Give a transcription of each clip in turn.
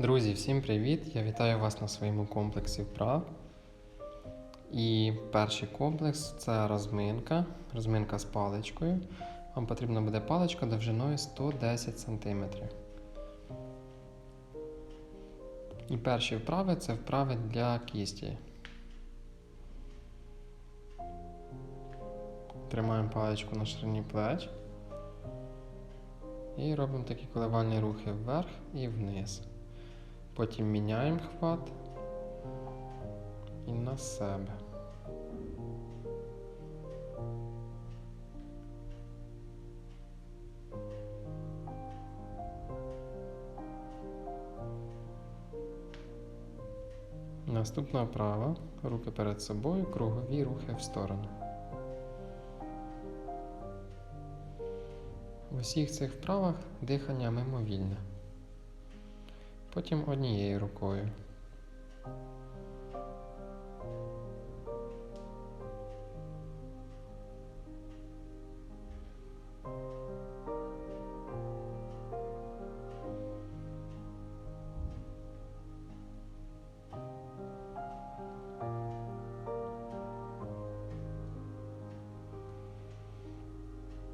Друзі, всім привіт! Я вітаю вас на своєму комплексі вправ. І перший комплекс це розминка. Розминка з паличкою. Вам потрібна буде паличка довжиною 110 см. І перші вправи це вправи для кісті. Тримаємо паличку на ширині плеч. І робимо такі коливальні рухи вверх і вниз. Потім міняємо хват і на себе. Наступна вправа. Руки перед собою, кругові рухи в сторону. В усіх цих вправах дихання мимовільне. Потім однією рукою.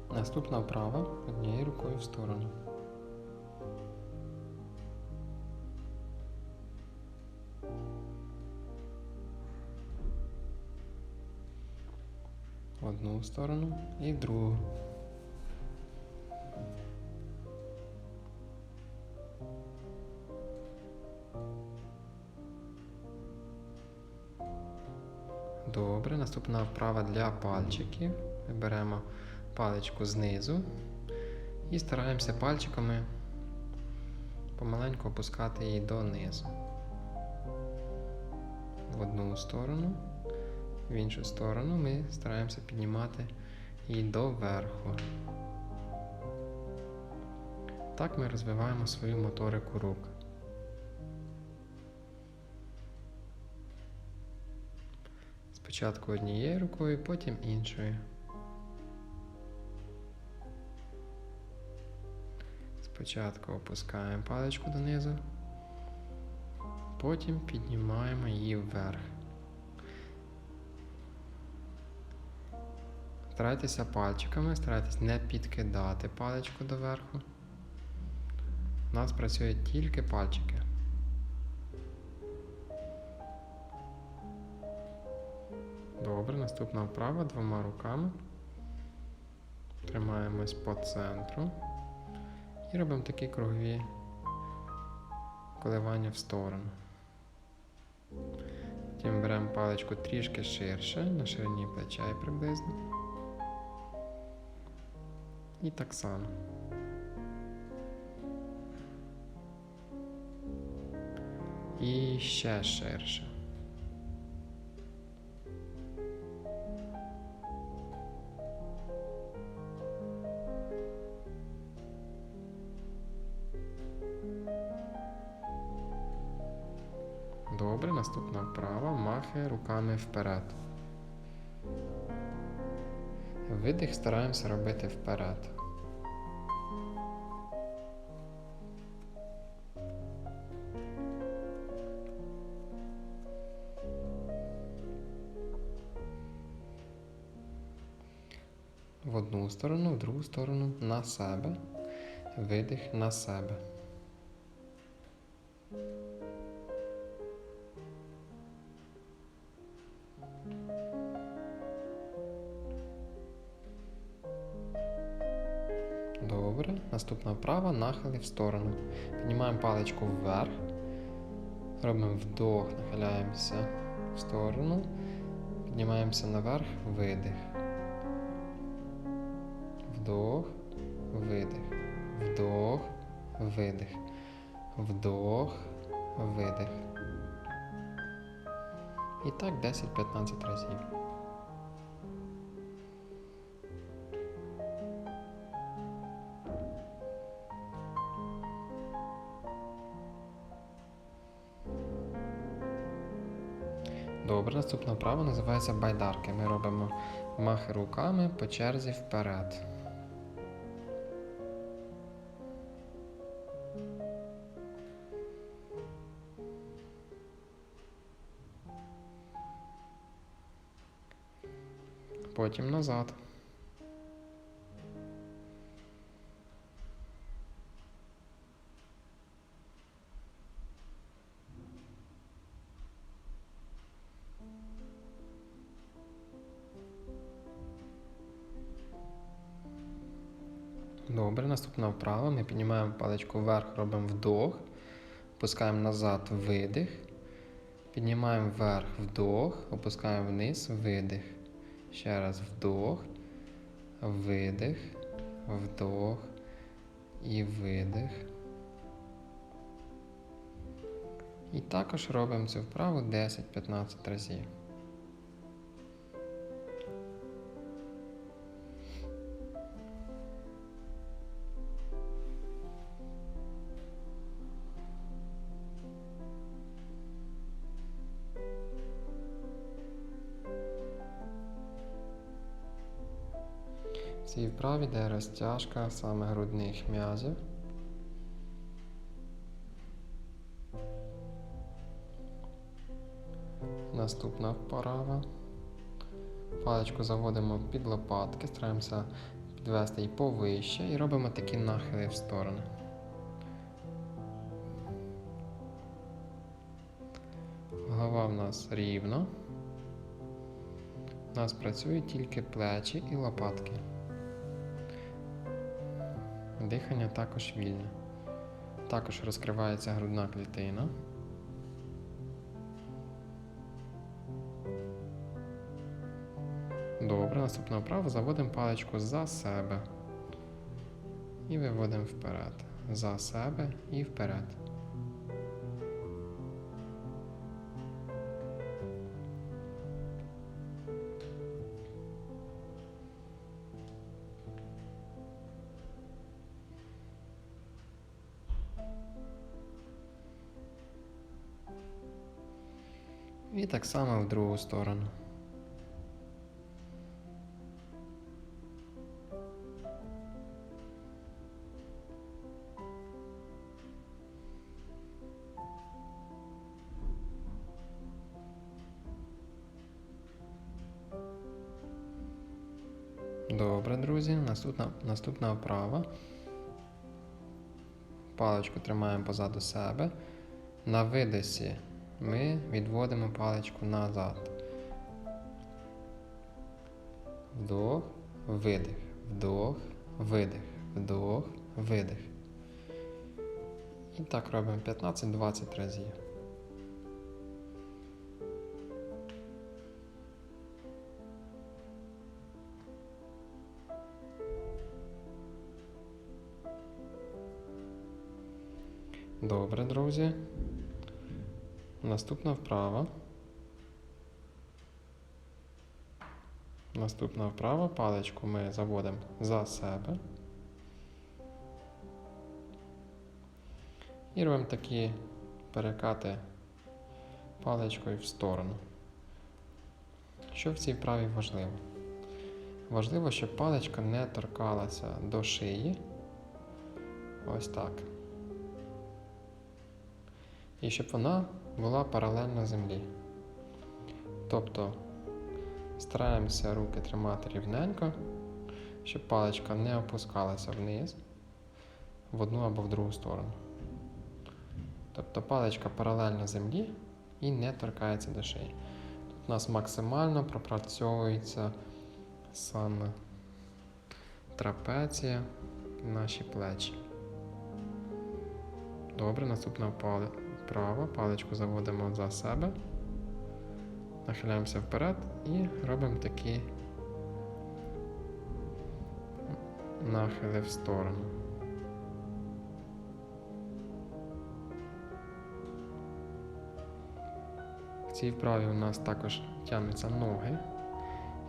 Наступна вправа однією рукою в сторону. Одну сторону і другу. Добре, наступна вправа для пальчиків. Беремо паличку знизу і стараємося пальчиками помаленьку опускати її донизу. В одну сторону, в іншу сторону ми стараємося піднімати її доверху. Так ми розвиваємо свою моторику рук. Спочатку однією рукою, потім іншою. Спочатку опускаємо паличку донизу, потім піднімаємо її вверх. Старайтеся пальчиками, старайтесь не підкидати паличку доверху. У нас працюють тільки пальчики. Добре, наступна вправа двома руками. Тримаємось по центру. І робимо такі кругові коливання в сторону. Потім беремо паличку трішки ширше, на ширині плеча приблизно. І так само. І ще ширше. Добре, наступна вправа. Махи руками вперед. Видих стараємося робити вперед. В одну сторону, в другу сторону на себе. Видих на себе. Наступна вправа нахили в сторону. Піднімаємо паличку вверх. Робимо вдох, нахиляємося в сторону. Піднімаємося наверх, видих. Вдох, видих. Вдох, видих. Вдох, видих. І так 10-15 разів. Добре, наступна вправа називається байдарки. Ми робимо махи руками по черзі вперед. Потім назад. Добре, наступна вправа. Ми піднімаємо паличку вверх, робимо вдох, опускаємо назад видих. Піднімаємо вверх вдох, опускаємо вниз видих. Ще раз вдох, видих, вдох і видих. І також робимо цю вправу 10-15 разів. Цій вправі йде розтяжка саме грудних м'язів. Наступна вправа. Паличку заводимо під лопатки, стараємося підвести її повище і робимо такі нахили в сторони. Голова в нас рівна. У нас працюють тільки плечі і лопатки. Дихання також вільне. Також розкривається грудна клітина. Добре, наступного вправа заводимо паличку за себе. І виводимо вперед. За себе і вперед. Так само в другу сторону. Добре, друзі. Наступна, наступна вправа. Паличку тримаємо позаду себе. На видосі ми відводимо паличку назад. Вдох, видих, вдох, видих, вдох, видих. І так робимо 15-20 разів. Добре, друзі. Наступна вправа. Наступна вправа. Паличку ми заводимо за себе. І робимо такі перекати паличкою в сторону. Що в цій вправі важливо? Важливо, щоб паличка не торкалася до шиї. Ось так. І щоб вона була паралельно землі. Тобто стараємося руки тримати рівненько, щоб паличка не опускалася вниз в одну або в другу сторону. Тобто паличка паралельно землі і не торкається до шиї. Тут у нас максимально пропрацьовується саме трапеція наші плечі. Добре, наступна вправа. Паличку заводимо за себе, нахиляємося вперед і робимо такі нахили в сторону. В цій вправі у нас також тягнуться ноги.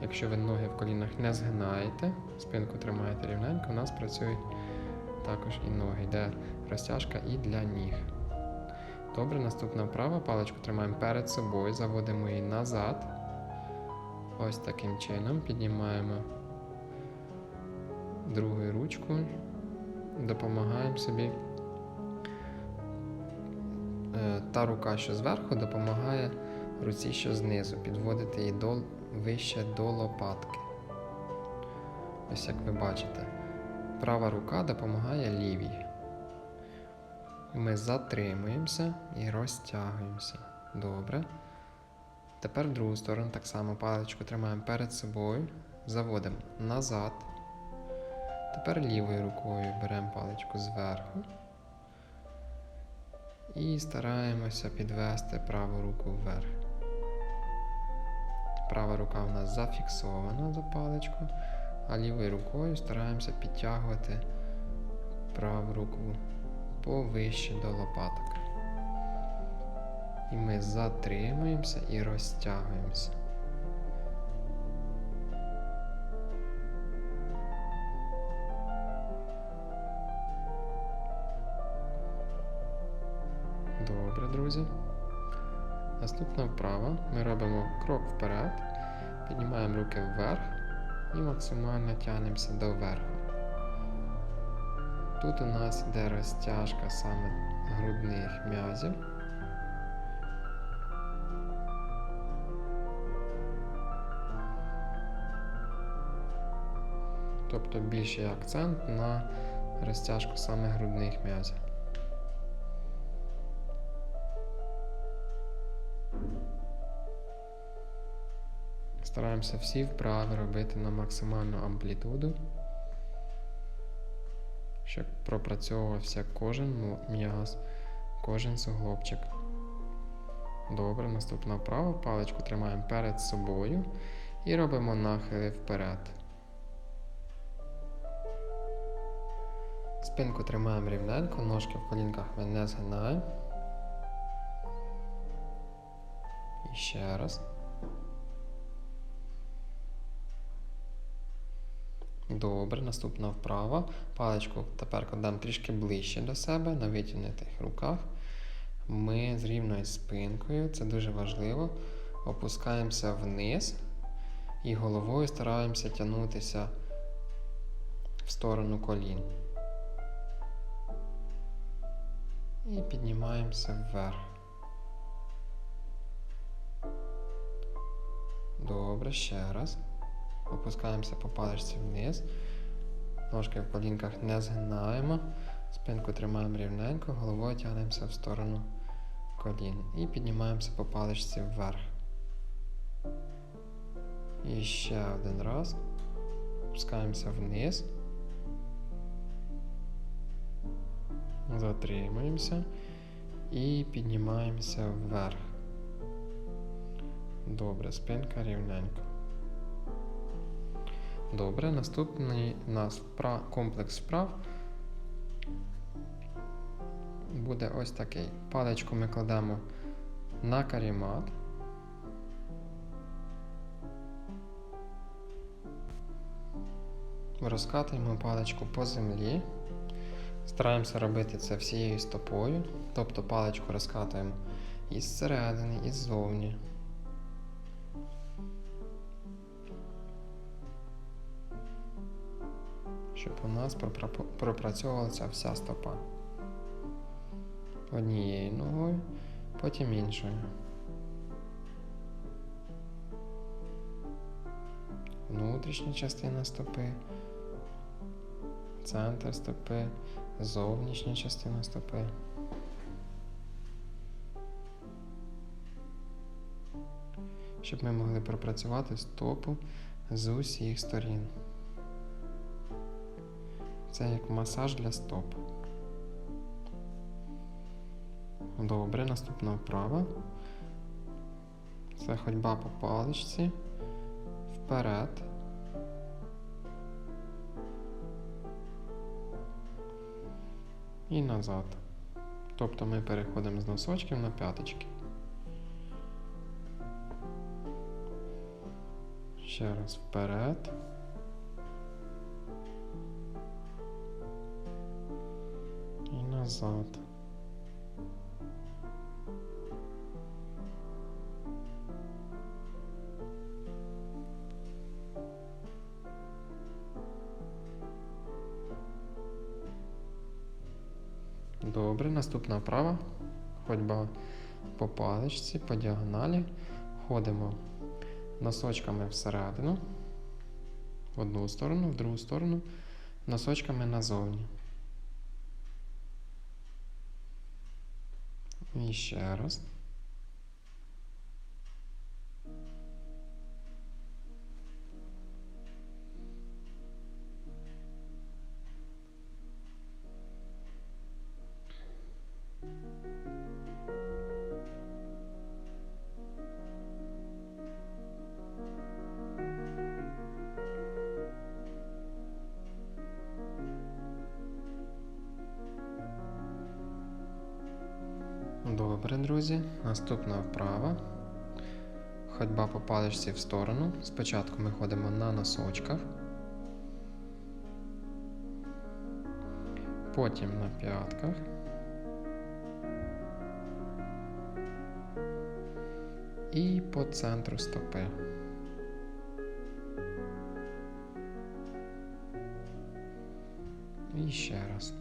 Якщо ви ноги в колінах не згинаєте, спинку тримаєте рівненько, у нас працюють також і ноги, йде розтяжка і для ніг. Добре, наступна вправа. Паличку тримаємо перед собою, заводимо її назад. Ось таким чином піднімаємо другою ручкою, допомагаємо собі. Е, Та рука, що зверху, допомагає руці, що знизу, підводити її до, вище до лопатки. Ось як ви бачите, права рука допомагає лівій. Ми затримуємося і розтягуємося. Добре. Тепер в другу сторону так само паличку тримаємо перед собою, заводимо назад. Тепер лівою рукою беремо паличку зверху і стараємося підвести праву руку вверх. Права рука у нас зафіксована за паличку, а лівою рукою стараємося підтягувати праву руку повище до лопаток. І ми затримуємося і розтягуємося. Добре, друзі. Наступна вправа. Ми робимо крок вперед, піднімаємо руки вверх і максимально тягнемося до верху. Тут у нас йде розтяжка саме грудних м'язів. Тобто більший акцент на розтяжку саме грудних м'язів. Стараємося всі вправи робити на максимальну амплітуду, щоб пропрацьовувався кожен м'яз, кожен суглобчик. Добре, наступна вправа. Паличку тримаємо перед собою і робимо нахили вперед. Спинку тримаємо рівненько, ножки в колінках ми не згинаємо. І ще раз. Добре, наступна вправа. Паличку тепер кладемо трішки ближче до себе на витягнутих руках. Ми з рівною спинкою, це дуже важливо. Опускаємося вниз і головою стараємося тягнутися в сторону колін. І піднімаємося вверх. Добре, ще раз. Опускаємося по паличці вниз. Ножки в колінках не згинаємо. Спинку тримаємо рівненько, головою тягнемося в сторону колін. І піднімаємося по паличці вверх. І ще один раз. Опускаємося вниз. Затримуємося і піднімаємося вверх. Добре, спинка рівненько. Добре, наступний у нас комплекс вправ буде ось такий. Паличку ми кладемо на карімат. Розкатуємо паличку по землі. Стараємося робити це всією стопою, тобто паличку розкатуємо із середини, і ззовні. Щоб у нас пропрацьовувалася вся стопа. Однією ногою, потім іншою. Внутрішня частина стопи, центр стопи, зовнішня частина стопи. Щоб ми могли пропрацювати стопу з усіх сторін. Це як масаж для стоп. Добре, наступна вправа. Це ходьба по паличці. Вперед. І назад. Тобто ми переходимо з носочків на п'яточки. Ще раз вперед. Назад. Добре, наступна вправа. Ходьба по паличці, по діагоналі. Ходимо носочками всередину, в одну сторону, в другу сторону, носочками назовні. І ще раз. Добре, друзі. Наступна вправа. Ходьба по паличці в сторону. Спочатку ми ходимо на носочках. Потім на п'ятках. І по центру стопи. І ще раз.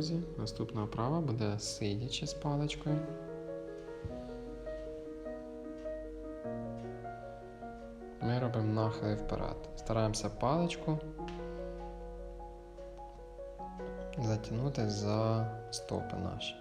Друзі. Наступна вправа буде сидячи з паличкою. Ми робимо нахили вперед. Стараємося паличку затягнути за стопи наші.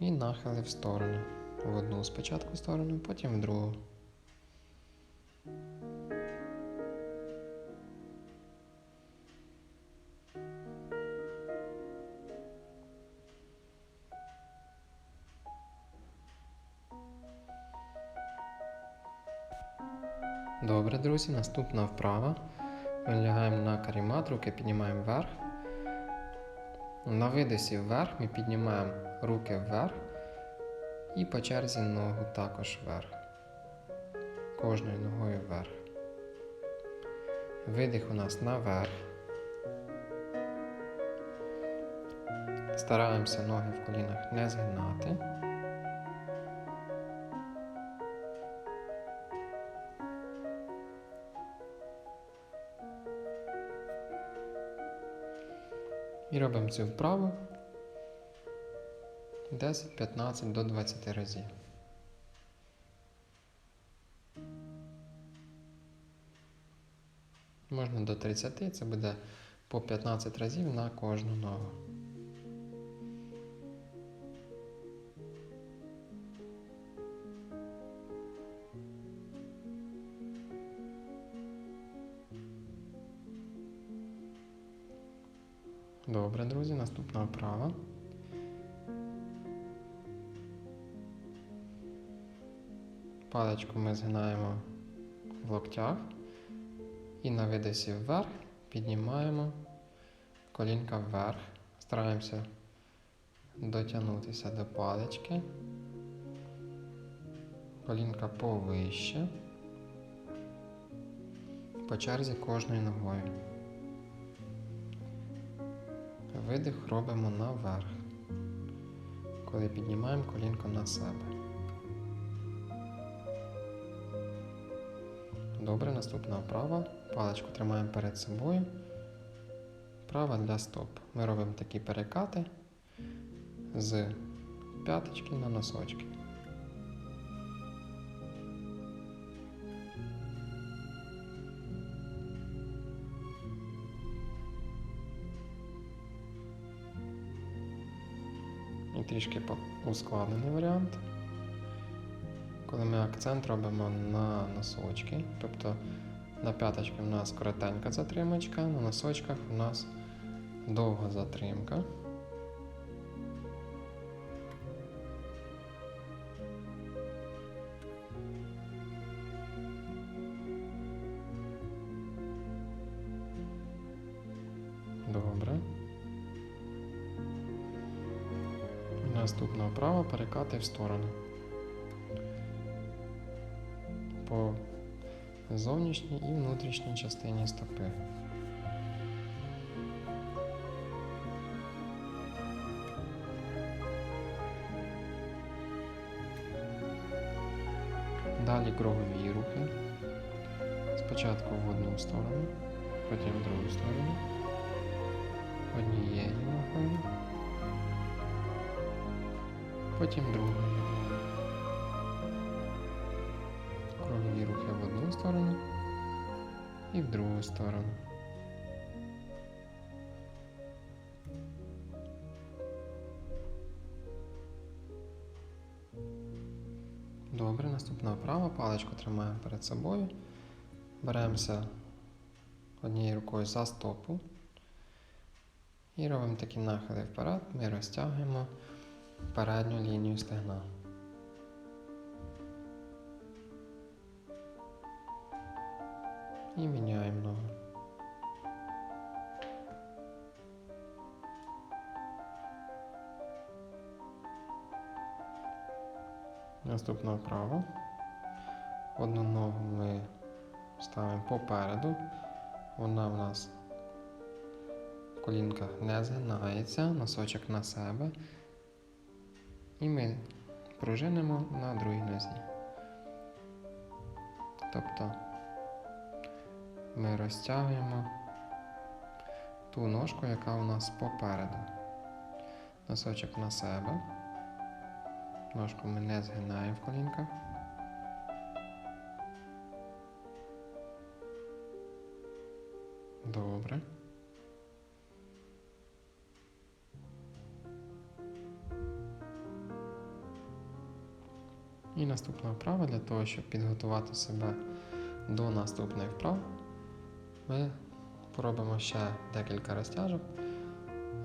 І нахили в сторону. В одну спочатку сторону, потім в другу. Добре, друзі, наступна вправа. Ми лягаємо на карімат, руки піднімаємо вверх. На видосі вверх ми піднімаємо руки вверх і по черзі ногу також вверх. Кожною ногою вверх. Видих у нас наверх. Стараємося ноги в колінах не згинати. І робимо цю вправу 10, 15 до 20 разів. Можна до 30, це буде по 15 разів на кожну ногу. Добре, друзі, наступна вправа. Паличку ми згинаємо в локтях і на видосі вверх піднімаємо колінка вверх. Стараємося дотягнутися до палички. Колінка повище. По черзі кожною ногою. Видих робимо наверх, коли піднімаємо колінко на себе. Добре, наступна вправа. Паличку тримаємо перед собою. Права для стоп. Ми робимо такі перекати з п'яточки на носочки. І трішки ускладнений варіант. Коли ми акцент робимо на носочки, тобто на п'яточки у нас коротенька затримочка, на носочках у нас довга затримка. Добре. Наступна вправа перекати в сторону. По зовнішній і внутрішній частині стопи. Далі кругові рухи. Спочатку в одну сторону, потім в другу сторону. Однією ногою. Потім другою. І сторону. Добре, наступна вправа. Паличку тримаємо перед собою. Беремося однією рукою за стопу. І робимо такі нахили вперед. Ми розтягуємо передню лінію стегна. І міняємо ногу. Наступна вправа. Одну ногу ми ставимо попереду. Вона в нас в колінках не згинається, носочок на себе. І ми пружинимо на другій нозі. Тобто ми розтягуємо ту ножку, яка у нас попереду. Носочок на себе. Ножку ми не згинаємо в колінках. Добре. І наступна вправа для того, щоб підготувати себе до наступної вправи, ми поробимо ще декілька розтяжок,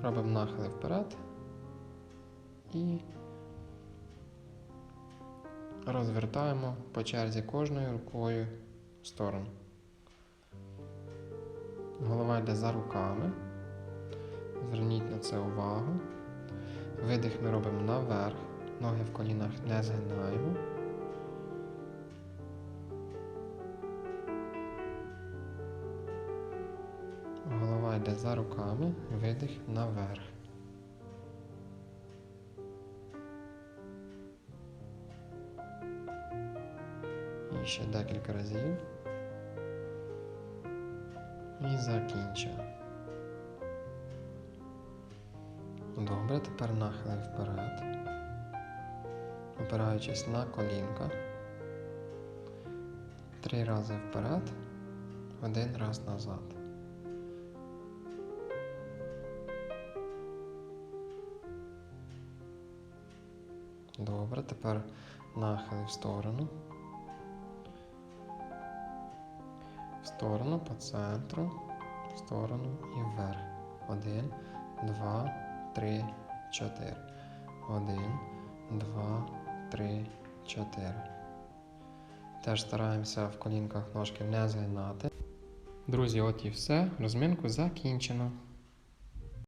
робимо нахили вперед і розвертаємо по черзі кожною рукою в сторону. Голова йде за руками. Зверніть на це увагу. Видих ми робимо наверх, ноги в колінах не згинаємо. Йде за руками, видих наверх. І ще декілька разів. І закінчуємо. Добре, тепер нахили вперед, опираючись на колінка. Три рази вперед, один раз назад. Добре, тепер нахили в сторону. В сторону по центру, в сторону і вверх. Один, два, три, чотири. Один, два, три, чотири. Теж стараємося в колінках ножки не згинати. Друзі, от і все. Розминку закінчено.